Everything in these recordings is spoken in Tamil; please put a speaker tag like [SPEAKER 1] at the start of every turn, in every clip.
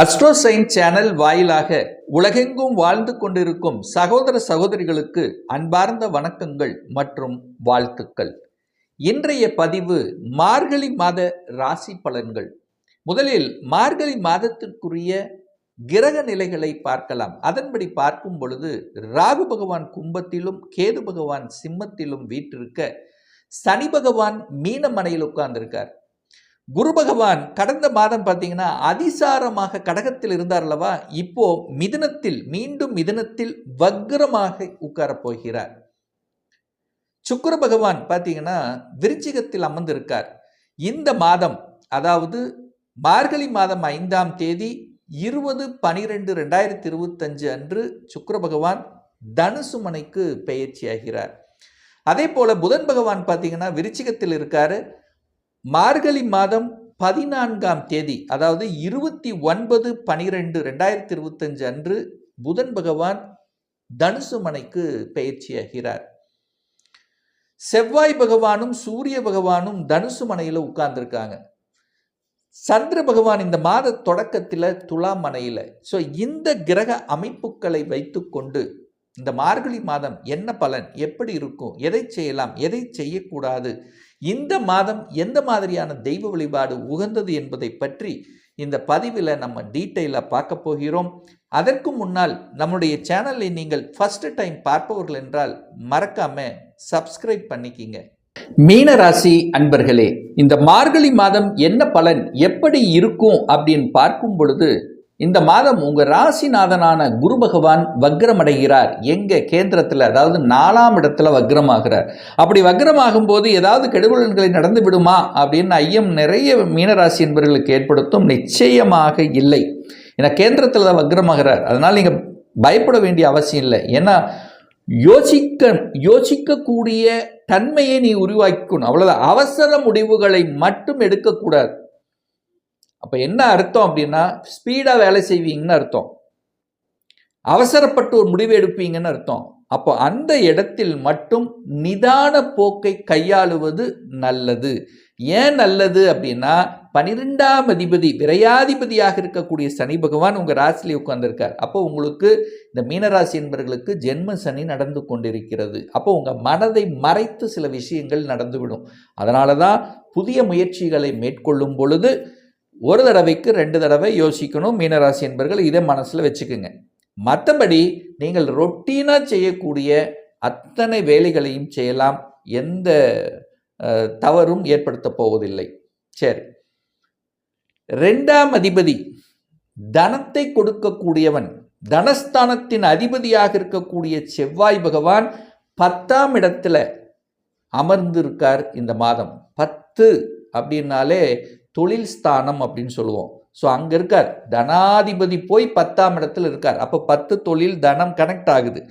[SPEAKER 1] அஸ்ட்ரோசைன் சேனல் வாயிலாக உலகெங்கும் வாழ்ந்து கொண்டிருக்கும் சகோதர சகோதரிகளுக்கு அன்பார்ந்த வணக்கங்கள் மற்றும் வாழ்த்துக்கள். இன்றைய பதிவு மார்கழி மாத ராசி பலன்கள். முதலில் மார்கழி மாதத்திற்குரிய கிரக நிலைகளை பார்க்கலாம். அதன்படி பார்க்கும் பொழுது ராகு பகவான் கும்பத்திலும் கேது பகவான் சிம்மத்திலும் வீற்றிருக்க சனி பகவான் மீனமனையில் உட்கார்ந்திருக்கார். குரு பகவான் கடந்த மாதம் பார்த்தீங்கன்னா அதிசாரமாக கடகத்தில் இருந்தார் அல்லவா? இப்போ மிதனத்தில் மீண்டும் மிதனத்தில் வக்ரமாக உட்காரப் போகிறார். சுக்கர பகவான் பார்த்தீங்கன்னா விருச்சிகத்தில் அமர்ந்திருக்கார். இந்த மாதம் அதாவது மார்கழி மாதம் ஐந்தாம் தேதி இருபது பனிரெண்டு ரெண்டாயிரத்தி இருபத்தஞ்சு அன்று சுக்கர பகவான் தனுசு மனைக்கு பெயர்ச்சியாகிறார். அதே போல புதன் பகவான் பார்த்தீங்கன்னா விருச்சிகத்தில் இருக்காரு. மார்கழி மாதம் பதினான்காம் தேதி அதாவது இருபத்தி ஒன்பது பனிரெண்டு ரெண்டாயிரத்தி இருபத்தஞ்சு அன்று புதன் பகவான் தனுசு மனைக்கு பயிற்சியாகிறார் செவ்வாய் பகவானும் சூரிய பகவானும் தனுசு மனையில் உட்கார்ந்துருக்காங்க. சந்திர பகவான் இந்த மாத தொடக்கத்தில் துலா மனையில். ஸோ இந்த கிரக அமைப்புகளை வைத்துக்கொண்டு இந்த மார்கழி மாதம் என்ன பலன் எப்படி இருக்கும் எதை செய்யலாம் எதை செய்யக்கூடாது இந்த மாதம் எந்த மாதிரியான தெய்வ வழிபாடு உகந்தது என்பதை பற்றி இந்த பதிவில் நம்ம டீட்டெயிலாக பார்க்க போகிறோம். அதற்கு முன்னால் நம்முடைய சேனலை நீங்கள் ஃபஸ்ட்டு டைம் பார்ப்பவர்கள் என்றால் மறக்காம சப்ஸ்கிரைப் பண்ணிக்கிங்க. மீனராசி அன்பர்களே இந்த மார்கழி மாதம் என்ன பலன் எப்படி இருக்கும் அப்படின்னு பார்க்கும் பொழுது இந்த மாதம் உங்கள் ராசிநாதனான குரு பகவான் வக்ரமடைகிறார். எங்கள் கேந்திரத்தில் அதாவது நாலாம் இடத்துல வக்ரமாகிறார். அப்படி வக்ரமாகும் போது ஏதாவது கெடுபலன்களை நடந்து விடுமா அப்படின்னு ஐயம் நிறைய மீனராசி என்பவர்களுக்கு ஏற்படுத்தும் நிச்சயமாக இல்லை. ஏன்னா கேந்திரத்தில் தான் வக்ரமாகிறார். அதனால் நீங்கள் பயப்பட வேண்டிய அவசியம் இல்லை. ஏன்னா யோசிக்க யோசிக்கக்கூடிய தன்மையை நீ உருவாக்கிக்கணும். அவ்வளோதான் அவசர முடிவுகளை மட்டும் எடுக்கக்கூடாது. அப்போ என்ன அர்த்தம் அப்படின்னா ஸ்பீடாக வேலை செய்வீங்கன்னு அர்த்தம். அவசரப்பட்டு ஒரு முடிவு எடுப்பீங்கன்னு அர்த்தம். அப்போ அந்த இடத்தில் மட்டும் நிதான போக்கை கையாளுவது நல்லது. ஏன் நல்லது அப்படின்னா பனிரெண்டாம் அதிபதி விரையாதிபதியாக இருக்கக்கூடிய சனி பகவான் உங்கள் ராசிலே உட்கார்ந்துருக்கார். அப்போ உங்களுக்கு இந்த மீனராசி என்பவர்களுக்கு ஜென்ம சனி நடந்து கொண்டிருக்கிறது. அப்போ உங்கள் மனதை மறைத்து சில விஷயங்கள் நடந்துவிடும். அதனால தான் புதிய முயற்சிகளை மேற்கொள்ளும் பொழுது ஒரு தடவைக்கு ரெண்டு தடவை யோசிக்கணும் மீனராசி என்பர்கள் இதை மனசில் வச்சுக்கோங்க. மற்றபடி நீங்கள் ரொட்டீனாக செய்யக்கூடிய அத்தனை வேலைகளையும் செய்யலாம். எந்த தவறும் ஏற்படுத்த போவதில்லை. சரி. ரெண்டாம் அதிபதி தனத்தை கொடுக்கக்கூடியவன் தனஸ்தானத்தின் அதிபதியாக இருக்கக்கூடிய செவ்வாய் பகவான் பத்தாம் இடத்துல அமர்ந்திருக்கார் இந்த மாதம். பத்து அப்படின்னாலே தொழில் ஸ்தானம் அப்படின்னு சொல்லுவோம். ஸோ அங்கே இருக்கார். தனாதிபதி போய் பத்தாம் இடத்துல இருக்கார். அப்போ பத்து தொழில் தனம் கனெக்ட் ஆகுது.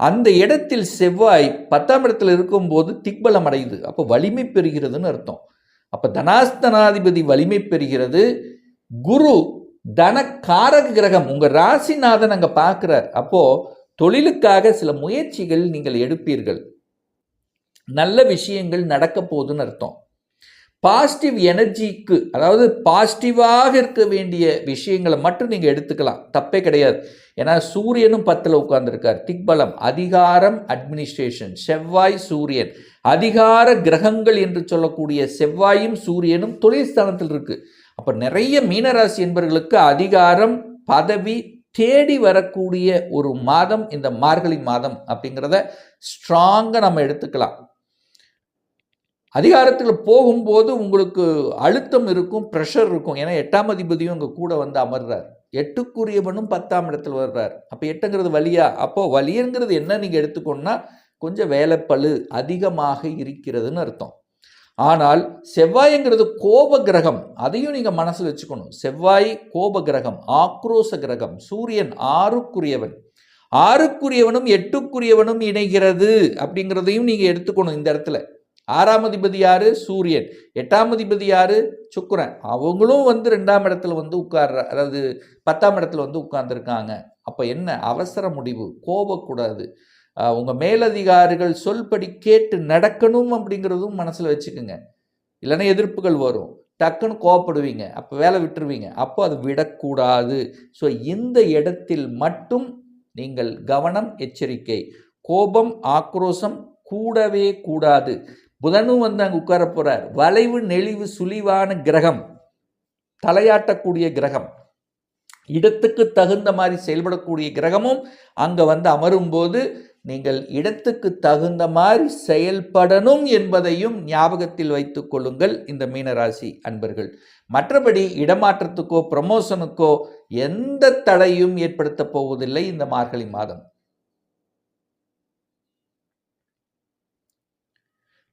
[SPEAKER 1] அந்த இடத்தில் செவ்வாய் பத்தாம் இடத்துல இருக்கும்போது திக்பலம் அடையுது. அப்போ வலிமை பெறுகிறதுன்னு அர்த்தம். அப்போ தனாஸ்தனாதிபதி வலிமை பெறுகிறது. குரு தனக்காரக கிரகம் உங்கள் ராசிநாதன் அங்கே பார்க்குறார். அப்போது தொழிலுக்காக சில முயற்சிகள் நீங்கள் எடுப்பீர்கள். நல்ல விஷயங்கள் நடக்க போகுதுன்னு அர்த்தம். பாசிட்டிவ் எனர்ஜிக்கு அதாவது பாசிட்டிவாக இருக்க வேண்டிய விஷயங்களை மட்டும் நீங்கள் எடுத்துக்கலாம். தப்பே கிடையாது. ஏன்னா சூரியனும் பத்தில் உட்கார்ந்துருக்கார். திக்பலம் அதிகாரம் அட்மினிஸ்ட்ரேஷன் செவ்வாய் சூரியன். அதிகார கிரகங்கள் என்று சொல்லக்கூடிய செவ்வாயும் சூரியனும் தொழில் ஸ்தானத்தில் இருக்குது அப்போ நிறைய மீனராசி என்பவர்களுக்கு அதிகாரம் பதவி தேடி வரக்கூடிய ஒரு மாதம் இந்த மார்கழி மாதம் அப்படிங்கிறத ஸ்ட்ராங்காக நம்ம எடுத்துக்கலாம். அதிகாரத்தில் போகும்போது உங்களுக்கு அழுத்தம் இருக்கும் ப்ரெஷர் இருக்கும். ஏன்னா எட்டாம் அதிபதியும் இங்கே கூட வந்து அமர்றார். எட்டுக்குரியவனும் பத்தாம் இடத்துல வர்றார். அப்போ எட்டுங்கிறது வலியா அப்போது வலிங்கிறது என்ன நீங்கள் எடுத்துக்கோன்னா கொஞ்சம் வேலைப்பழு அதிகமாக இருக்கிறதுன்னு அர்த்தம். ஆனால் செவ்வாய்ங்கிறது கோப கிரகம். அதையும் நீங்கள் மனசில் வச்சுக்கணும். செவ்வாய் கோப கிரகம் ஆக்ரோச கிரகம். சூரியன் ஆறுக்குரியவன். ஆறுக்குரியவனும் எட்டுக்குரியவனும் இணைகிறது அப்படிங்கிறதையும் நீங்கள் எடுத்துக்கணும் இந்த இடத்துல. ஆறாம் அதிபதி யாரு? சூரியன். எட்டாம் அதிபதி யாரு? சுக்கரன். அவங்களும் வந்து ரெண்டாம் இடத்துல வந்து உட்கார்ற அதாவது பத்தாம் இடத்துல வந்து உட்கார்ந்துருக்காங்க. அப்போ என்ன? அவசர முடிவு. கோபக்கூடாது. உங்கள் மேலதிகாரிகள் சொல்படி கேட்டு நடக்கணும் அப்படிங்கிறதும் மனசில் வச்சுக்கோங்க. இல்லைன்னா எதிர்ப்புகள் வரும். டக்குன்னு கோவப்படுவீங்க. அப்போ வேலை விட்டுருவீங்க. அப்போ அது விடக்கூடாது. ஸோ இந்த இடத்தில் மட்டும் நீங்கள் கவனம் எச்சரிக்கை. கோபம் ஆக்ரோஷம் கூடவே கூடாது. புதனும் வந்து அங்கே உட்கார போகிறார் வளைவு நெளிவு சுழிவான கிரகம் தலையாட்டக்கூடிய கிரகம். இடத்துக்கு தகுந்த மாதிரி செயல்படக்கூடிய கிரகமும் அங்கே வந்து அமரும்போது நீங்கள் இடத்துக்கு தகுந்த மாதிரி செயல்படணும் என்பதையும் ஞாபகத்தில் வைத்து கொள்ளுங்கள் இந்த மீனராசி அன்பர்கள். மற்றபடி இடமாற்றத்துக்கோ ப்ரமோஷனுக்கோ எந்த தடையும் ஏற்படுத்தப் போவதில்லை இந்த மார்கழி மாதம்.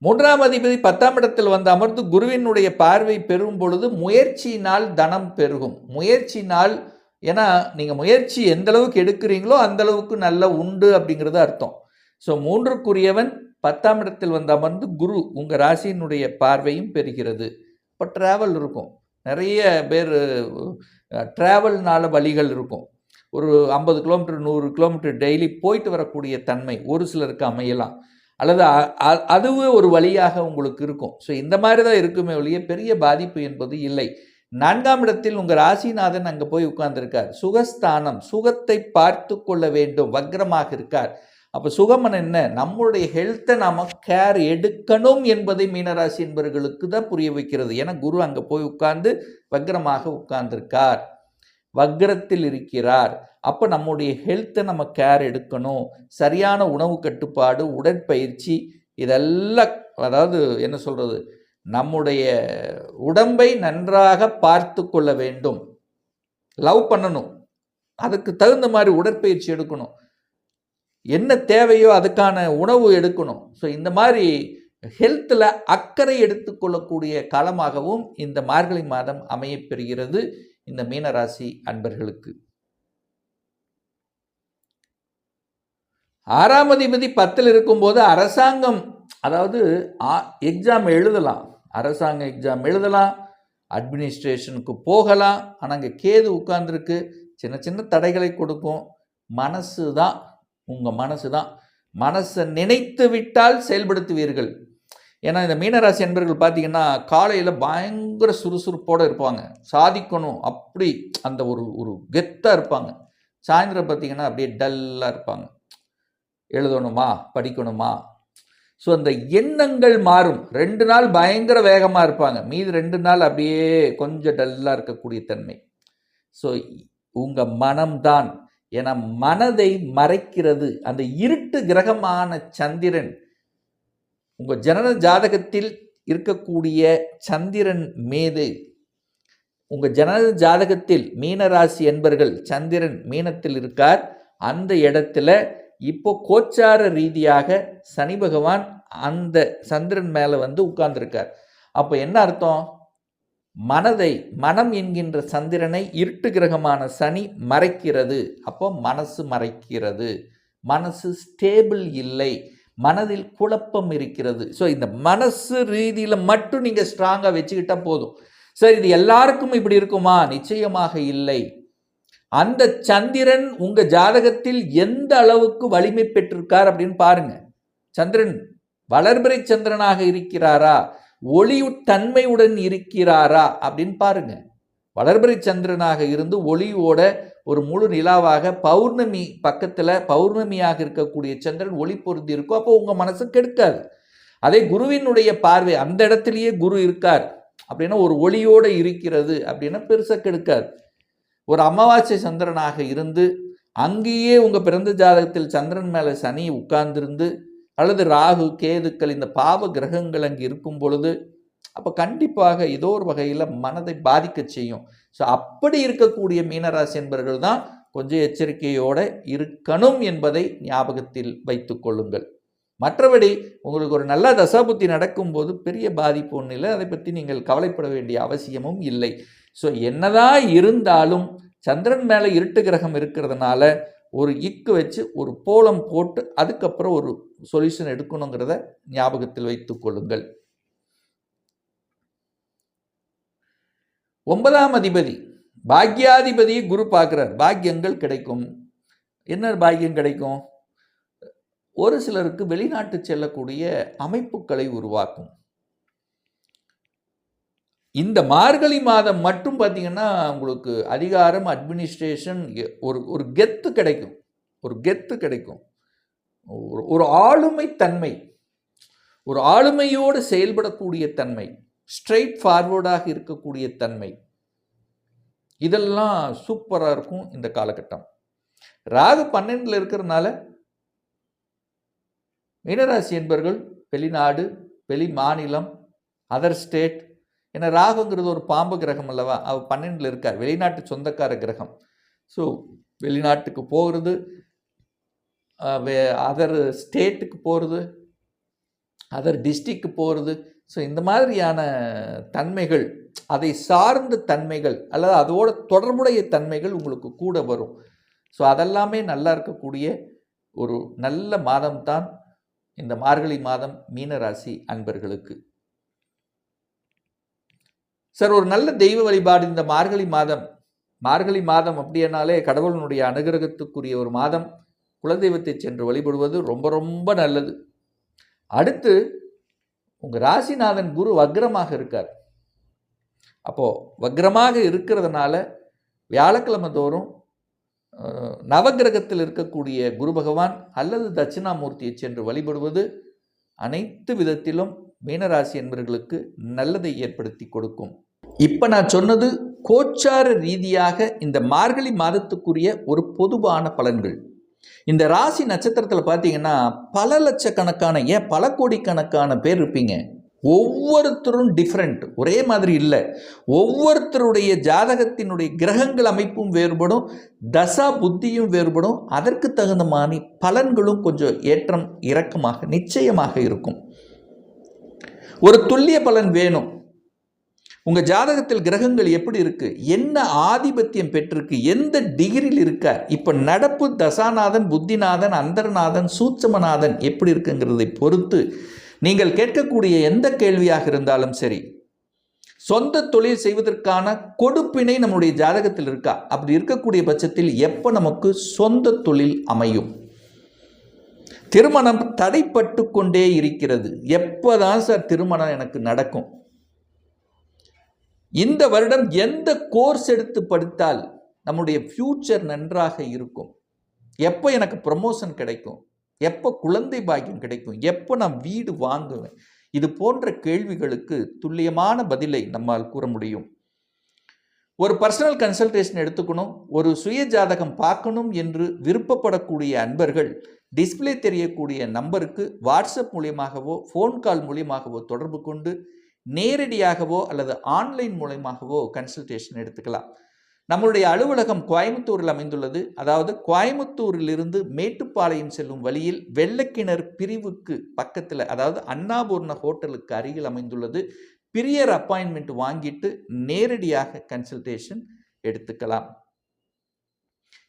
[SPEAKER 1] மூன்றாம் அதிபதி பத்தாம் இடத்தில் வந்து அமர்ந்து குருவினுடைய பார்வை பெறும் பொழுது முயற்சியினால் தனம் பெருகும். முயற்சினால் ஏன்னா நீங்கள் முயற்சி எந்த அளவுக்கு எடுக்கிறீங்களோ அந்த அளவுக்கு நல்ல உண்டு அப்படிங்கிறது அர்த்தம். ஸோ மூன்றுக்குரியவன் பத்தாம் இடத்தில் வந்து அமர்ந்து குரு உங்கள் ராசியினுடைய பார்வையும் பெறுகிறது. இப்போ ட்ராவல் இருக்கும். நிறைய பேர் ட்ராவல்னால வழிகள் இருக்கும். ஒரு ஐம்பது கிலோமீட்டர் நூறு கிலோமீட்டர் டெய்லி போயிட்டு வரக்கூடிய தன்மை ஒரு சிலருக்கு அமையலாம். அல்லது அதுவே ஒரு வழியாக உங்களுக்கு இருக்கும். ஸோ இந்த மாதிரி தான் இருக்குமே ஒழிய பெரிய பாதிப்பு என்பது இல்லை. நான்காம் இடத்தில் உங்கள் ராசிநாதன் அங்கே போய் உட்கார்ந்துருக்கார். சுகஸ்தானம் சுகத்தை பார்த்து கொள்ள வேண்டும் வக்ரமாக இருக்கார். அப்போ சுகமன் என்ன? நம்மளுடைய ஹெல்த்தை நாம் கேர் எடுக்கணும் என்பதை மீனராசி என்பவர்களுக்கு தான் புரிய வைக்கிறது. ஏன்னா குரு அங்கே போய் உட்கார்ந்து வக்ரமாக உட்கார்ந்துருக்கார். வக்ரத்தில் இருக்கிறார். அப்போ நம்முடைய ஹெல்த்தை நம்ம கேர் எடுக்கணும். சரியான உணவு கட்டுப்பாடு உடற்பயிற்சி இதெல்லாம் அதாவது என்ன சொல்கிறது நம்முடைய உடம்பை நன்றாக பார்த்து கொள்ள வேண்டும். லவ் பண்ணணும். அதுக்கு தகுந்த மாதிரி உடற்பயிற்சி எடுக்கணும். என்ன தேவையோ அதுக்கான உணவு எடுக்கணும். ஸோ இந்த மாதிரி ஹெல்த்தில் அக்கறை எடுத்துக்கொள்ளக்கூடிய காலமாகவும் இந்த மார்கழி மாதம் அமையப்பெறுகிறது இந்த மீனராசி அன்பர்களுக்கு. ஆறாம் அதிபதி பத்தில் இருக்கும்போது அரசாங்கம் அதாவது எக்ஸாம் எழுதலாம். அரசாங்க எக்ஸாம் எழுதலாம். அட்மினிஸ்ட்ரேஷனுக்கு போகலாம். ஆனால் அங்கே கேது உட்கார்ந்துருக்கு. சின்ன சின்ன தடைகளை கொடுக்கும். மனசு தான் உங்கள் மனசு தான் மனசை நினைத்து விட்டால் செயல்படுத்துவீர்கள். ஏன்னா இந்த மீனராசி அன்பர்கள் பார்த்தீங்கன்னா காலையில் பயங்கர சுறுசுறுப்போடு இருப்பாங்க. சாதிக்கணும் அப்படி அந்த ஒரு ஒரு கெத்தாக இருப்பாங்க. சாயந்தரம் பார்த்தீங்கன்னா அப்படியே டல்லாக இருப்பாங்க. எழுதணுமா? படிக்கணுமா? ஸோ அந்த எண்ணங்கள் மாறும். ரெண்டு நாள் பயங்கர வேகமாக இருப்பாங்க. மீது ரெண்டு நாள் அப்படியே கொஞ்சம் டல்லாக இருக்கக்கூடிய தன்மை. ஸோ உங்கள் மனம்தான். என மனதை மறைக்கிறது. அந்த இருட்டு கிரகமான சந்திரன் உங்கள் ஜனன ஜாதகத்தில் இருக்கக்கூடிய சந்திரன் மீது உங்கள் ஜனன ஜாதகத்தில் மீனராசி என்பர்கள் சந்திரன் மீனத்தில் இருக்கார். அந்த இடத்துல இப்போ கோச்சார ரீதியாக சனி பகவான் அந்த சந்திரன் மேலே வந்து உட்கார்ந்துருக்கார். அப்போ என்ன அர்த்தம்? மனதை மனம் என்கின்ற சந்திரனை இருட்டு கிரகமான சனி மறைக்கிறது. அப்போ மனசு மறைக்கிறது. மனசு ஸ்டேபிள் இல்லை. மனதில் குழப்பம் இருக்கிறது. ஸோ இந்த மனசு ரீதியில் மட்டும் நீங்கள் ஸ்ட்ராங்காக வச்சுக்கிட்டால் போதும். சார் இது எல்லாருக்கும் இப்படி இருக்குமா? நிச்சயமாக இல்லை. அந்த சந்திரன் உங்கள் ஜாதகத்தில் எந்த அளவுக்கு வலிமை பெற்றிருக்கார் அப்படின்னு பாருங்க. சந்திரன் வளர்பிறை சந்திரனாக இருக்கிறாரா? ஒளி தன்மையுடன் இருக்கிறாரா? அப்படின்னு பாருங்கள் வளர்பிறை சந்திரனாக இருந்து ஒளியோட ஒரு முழு நிலாவாக பௌர்ணமி பக்கத்தில் பௌர்ணமியாக இருக்கக்கூடிய சந்திரன் ஒளி பொருந்தி இருக்கும். அப்போ உங்கள் மனசு கெடுக்காது. அதே குருவினுடைய பார்வை அந்த இடத்துலையே குரு இருக்கார் அப்படின்னா ஒரு ஒளியோடு இருக்கிறது அப்படின்னா பெருசாக கெடுக்காது. ஒரு அமாவாசை சந்திரனாக இருந்து அங்கேயே உங்கள் பிறந்த ஜாதகத்தில் சந்திரன் மேலே சனி உட்கார்ந்திருந்து அல்லது ராகு கேதுக்கள் இந்த பாவ கிரகங்கள் அங்கே இருக்கும் பொழுது அப்போ கண்டிப்பாக ஏதோ ஒரு வகையில் மனதை பாதிக்க செய்யும். ஸோ அப்படி இருக்கக்கூடிய மீனராசி என்பவர்கள் தான் கொஞ்சம் எச்சரிக்கையோடு இருக்கணும் என்பதை ஞாபகத்தில் வைத்து கொள்ளுங்கள். மற்றபடி உங்களுக்கு ஒரு நல்ல தசாபுத்தி நடக்கும்போது பெரிய பாதிப்பு ஒன்றும் இல்லை. அதை பற்றி நீங்கள் கவலைப்பட வேண்டிய அவசியமும் இல்லை. ஸோ என்னதான் இருந்தாலும் சந்திரன் மேலே இருட்டு கிரகம் இருக்கிறதுனால ஒரு இக்கு வச்சு ஒரு போலம் போட்டு அதுக்கப்புறம் ஒரு சொல்யூஷன் எடுக்கணுங்கிறத ஞாபகத்தில் வைத்துக்கொள்ளுங்கள் ஒன்பதாம் அதிபதி பாக்யாதிபதியை குரு பார்க்குறார். பாக்கியங்கள் கிடைக்கும். என்ன பாக்கியம் கிடைக்கும்? ஒரு சிலருக்கு வெளிநாட்டு செல்லக்கூடிய அமைப்புகளை உருவாக்கும். இந்த மார்கழி மாதம் மட்டும் பார்த்தீங்கன்னா உங்களுக்கு அதிகாரம் அட்மினிஸ்ட்ரேஷன் ஒரு ஒரு கெத்து கிடைக்கும். ஒரு கெத்து கிடைக்கும். ஒரு ஒரு ஆளுமை தன்மை. ஒரு ஆளுமையோடு செயல்படக்கூடிய தன்மை. ஸ்ட்ரெயிட் ஃபார்வர்டாக இருக்கக்கூடிய தன்மை. இதெல்லாம் சூப்பராக இருக்கும் இந்த காலகட்டம். ராகு பன்னெண்டில் இருக்கிறதுனால மீனராசி என்பர்கள் வெளிநாடு வெளி மாநிலம் அதர் ஸ்டேட் ஏன்னா ராகுங்கிறது ஒரு பாம்பு கிரகம் அல்லவா? அவர் பன்னெண்டில் இருக்கார். வெளிநாட்டு சொந்தக்கார கிரகம். ஸோ வெளிநாட்டுக்கு போகிறது அதர் ஸ்டேட்டுக்கு போகிறது அதர் டிஸ்ட்ரிக்கு போகிறது ஸோ இந்த மாதிரியான தன்மைகள் அதை சார்ந்த தன்மைகள் அல்லது அதோட தொடர்புடைய தன்மைகள் உங்களுக்கு கூட வரும். ஸோ அதெல்லாமே நல்லா இருக்கக்கூடிய ஒரு நல்ல மாதம்தான் இந்த மார்கழி மாதம் மீனராசி அன்பர்களுக்கு. சார் ஒரு நல்ல தெய்வ வழிபாடு இந்த மார்கழி மாதம். மார்கழி மாதம் அப்படின்னாலே கடவுளினுடைய அனுகிரகத்துக்குரிய ஒரு மாதம். குலதெய்வத்தை சென்று வழிபடுவது ரொம்ப ரொம்ப நல்லது. அடுத்து உங்கள் ராசிநாதன் குரு வக்ரமாக இருக்கார். அப்போது வக்ரமாக இருக்கிறதுனால வியாழக்கிழமை தோறும் நவகிரகத்தில் இருக்கக்கூடிய குரு பகவான் அல்லது தட்சிணாமூர்த்தியை சென்று வழிபடுவது அனைத்து விதத்திலும் மீனராசி என்பவர்களுக்கு நல்லதை ஏற்படுத்தி கொடுக்கும். இப்போ நான் சொன்னது கோச்சார ரீதியாக இந்த மார்கழி மாதத்துக்குரிய ஒரு பொதுவான பலன்கள். இந்த ராசி நட்சத்திரத்தில் பார்த்தீங்கன்னா பல லட்சக்கணக்கான ஏன் பல கோடிக்கணக்கான பேர் இருப்பீங்க. ஒவ்வொருத்தரும் டிஃப்ரெண்ட் ஒரே மாதிரி இல்லை. ஒவ்வொருத்தருடைய ஜாதகத்தினுடைய கிரகங்கள் அமைப்பும் வேறுபடும் தசா புத்தியும் வேறுபடும். அதற்கு தகுந்த மாதிரி பலன்களும் கொஞ்சம் ஏற்றம் இறக்கமாக நிச்சயமாக இருக்கும். ஒரு துல்லிய பலன் வேணும். உங்கள் ஜாதகத்தில் கிரகங்கள் எப்படி இருக்குது என்ன ஆதிபத்தியம் பெற்றிருக்கு? எந்த டிகிரியில் இருக்கார்? இப்போ நடப்பு தசாநாதன் புத்திநாதன் அந்தர்நாதன் சூட்சமநாதன் எப்படி இருக்குங்கிறதை பொறுத்து நீங்கள் கேட்கக்கூடிய எந்த கேள்வியாக இருந்தாலும் சரி சொந்த தொழில் செய்வதற்கான கொடுப்பினை நம்முடைய ஜாதகத்தில் இருக்கா? அப்படி இருக்கக்கூடிய பட்சத்தில் எப்போ நமக்கு சொந்த தொழில் அமையும்? திருமணம் தடைப்பட்டு கொண்டே இருக்கிறது. எப்போதான் சார் திருமணம் எனக்கு நடக்கும்? இந்த வருடம் எந்த கோர்ஸ் எடுத்து படித்தால் நம்முடைய ஃப்யூச்சர் நன்றாக இருக்கும்? எப்போ எனக்கு ப்ரமோஷன் கிடைக்கும்? எப்போ குழந்தை பாக்கியம் கிடைக்கும்? எப்போ நான் வீடு வாங்குவேன்? இது போன்ற கேள்விகளுக்கு துல்லியமான பதிலை நம்மால் கூற முடியும். ஒரு பர்சனல் கன்சல்டேஷன் எடுத்துக்கணும் ஒரு சுய ஜாதகம் பார்க்கணும் என்று விருப்பப்படக்கூடிய அன்பர்கள் டிஸ்பிளே தெரியக்கூடிய நம்பருக்கு வாட்ஸ்அப் மூலியமாகவோ ஃபோன் கால் மூலியமாகவோ தொடர்பு கொண்டு நேரடியாகவோ அல்லது ஆன்லைன் மூலயமாகவோ கன்சல்டேஷன் எடுத்துக்கலாம். நம்மளுடைய அலுவலகம் கோயம்புத்தூரில் அமைந்துள்ளது. அதாவது கோயம்புத்தூரிலிருந்து மேட்டுப்பாளையம் செல்லும் வழியில் வெள்ளக்கிணர் பிரிவுக்கு பக்கத்தில் அதாவது அண்ணாபூர்ண ஹோட்டலுக்கு அருகில் அமைந்துள்ளது. பிரியர் அப்பாயின்மெண்ட் வாங்கிட்டு நேரடியாக கன்சல்டேஷன் எடுத்துக்கலாம்.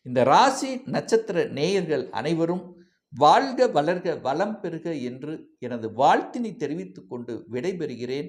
[SPEAKER 1] இந்த ராசி நட்சத்திர நேயர்கள் அனைவரும் வாழ்க வளர்க வளம் பெறுக என்று எனது வாழ்த்தினை தெரிவித்துக்கொண்டு விடைபெறுகிறேன்.